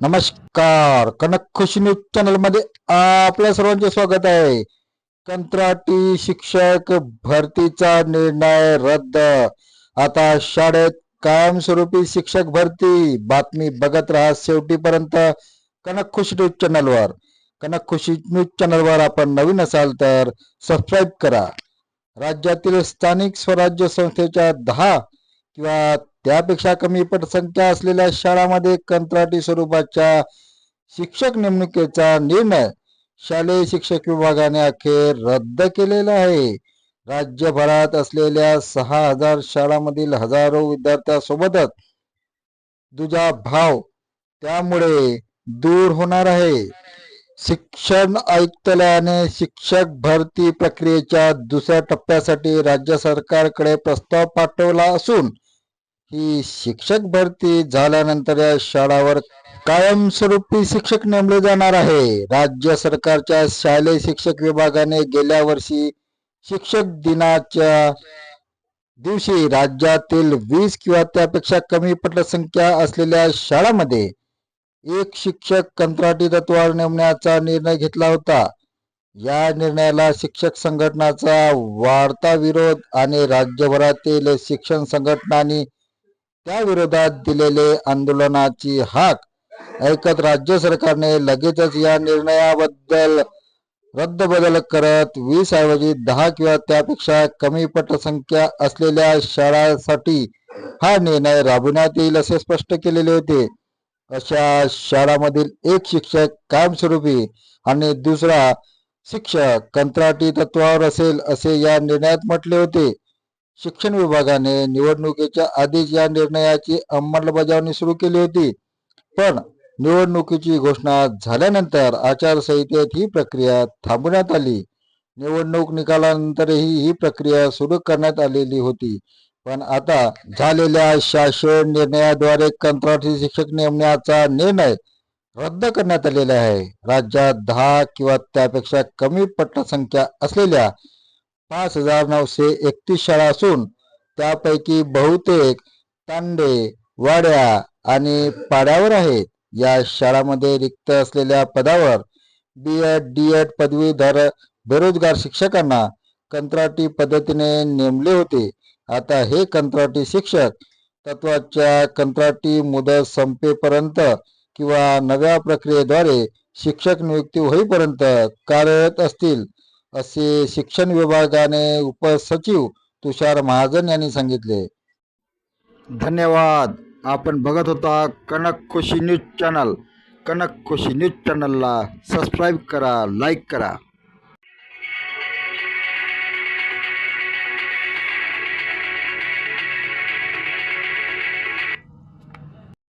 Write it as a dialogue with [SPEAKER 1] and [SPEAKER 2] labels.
[SPEAKER 1] नमस्कार. कनक खुशी न्यूज चॅनलमध्ये आपल्या सर्वांचे स्वागत आहे. कंत्राटी शिक्षक भरतीचा निर्णय रद्द. आता शाळेत कायमस्वरूपी शिक्षक भरती. बातमी बघत राहा शेवटीपर्यंत कनक खुशी न्यूज चॅनलवर. कनक खुशी न्यूज चॅनलवर आपण नवीन असाल तर सबस्क्राईब करा. राज्यातील स्थानिक स्वराज्य संस्थेच्या दहा किंवा त्यापेक्षा कमी पटसंख्या असलेल्या शाळांमध्ये कंत्राटी स्वरूपाच्या शिक्षक नेमणुकीचा निर्णय शालेय शिक्षक विभागाने अखेर रद्द केलेला आहे. राज्यभरात असलेल्या सहा हजार शाळांमधील हजारो विद्यार्थ्यांसोबतच दुजा भाव त्यामुळे दूर होणार आहे. शिक्षण आयुक्तालयाने शिक्षक भरती प्रक्रियेच्या दुसऱ्या टप्प्यासाठी राज्य सरकारकडे प्रस्ताव पाठवला असून ही शिक्षक भरती झाल्यानंतर या शाळावर कायमस्वरूपी शिक्षक नेमले जाणार आहे. राज्य सरकारच्या शालेय शिक्षक विभागाने गेल्या वर्षी शिक्षक दिनाच्या दिवशी राज्यातील वीस किंवा त्यापेक्षा कमी पटसंख्या असलेल्या शाळांमध्ये एक शिक्षक कंत्राटी तत्वावर नेमण्याचा निर्णय घेतला होता. या निर्णयाला शिक्षक संघटनाचा वाढता विरोध आणि राज्यभरातील शिक्षण संघटनांनी त्या विरोधात दिलेले आंदोलनाची हाक ऐकत राज्य सरकारने लगेचच या निर्णयाबद्दल रद्द बदल करत वीस ऐवजी दहा किंवा त्यापेक्षा कमी पटसंख्या असलेल्या शाळांसाठी हा निर्णय राबविण्यात येईल असे स्पष्ट केलेले होते. अशा शाळांमधील एक शिक्षक कायमस्वरूपी आणि दुसरा शिक्षक कंत्राटी तत्वावर असेल असे या निर्णयात म्हटले होते. शिक्षण विभागाने निवडणुकीच्या आधीच या निर्णयाची अंमलबजावणी सुरू केली होती. पण निवडणुकीची घोषणा झाल्यानंतर आचारसंहितेत ही प्रक्रिया थांबवण्यात आली. निवडणूक निकालानंतरही ही प्रक्रिया सुरू करण्यात आलेली होती. पण आता झालेल्या शासन निर्णयाद्वारे कंत्राटी शिक्षक नेमण्याचा निर्णय रद्द करण्यात आलेला आहे. राज्यात दहा किंवा त्यापेक्षा कमी पटसंख्या असलेल्या पाच हजार नऊशे एकतीस शाळा असून त्यापैकी बहुतेक तांडे वाड्या आणि पाड्यावर आहेत. या शाळामध्ये रिक्त असलेल्या पदावर बी एड डी एड पदवीधर बेरोजगार शिक्षकांना कंत्राटी पद्धतीने नेमले होते. आता हे कंत्राटी शिक्षक तत्वाच्या कंत्राटी मुदत संपेपर्यंत किंवा नव्या प्रक्रियेद्वारे शिक्षक नियुक्ती होईपर्यंत कार्यरत असतील. असे शिक्षण विभागाने उपसचिव तुषार महाजन यांनी सांगितले. धन्यवाद. आपण बघत होता Kanak Khushi news channel. Kanak Khushi news चॅनलला सबस्क्राईब करा लाईक करा.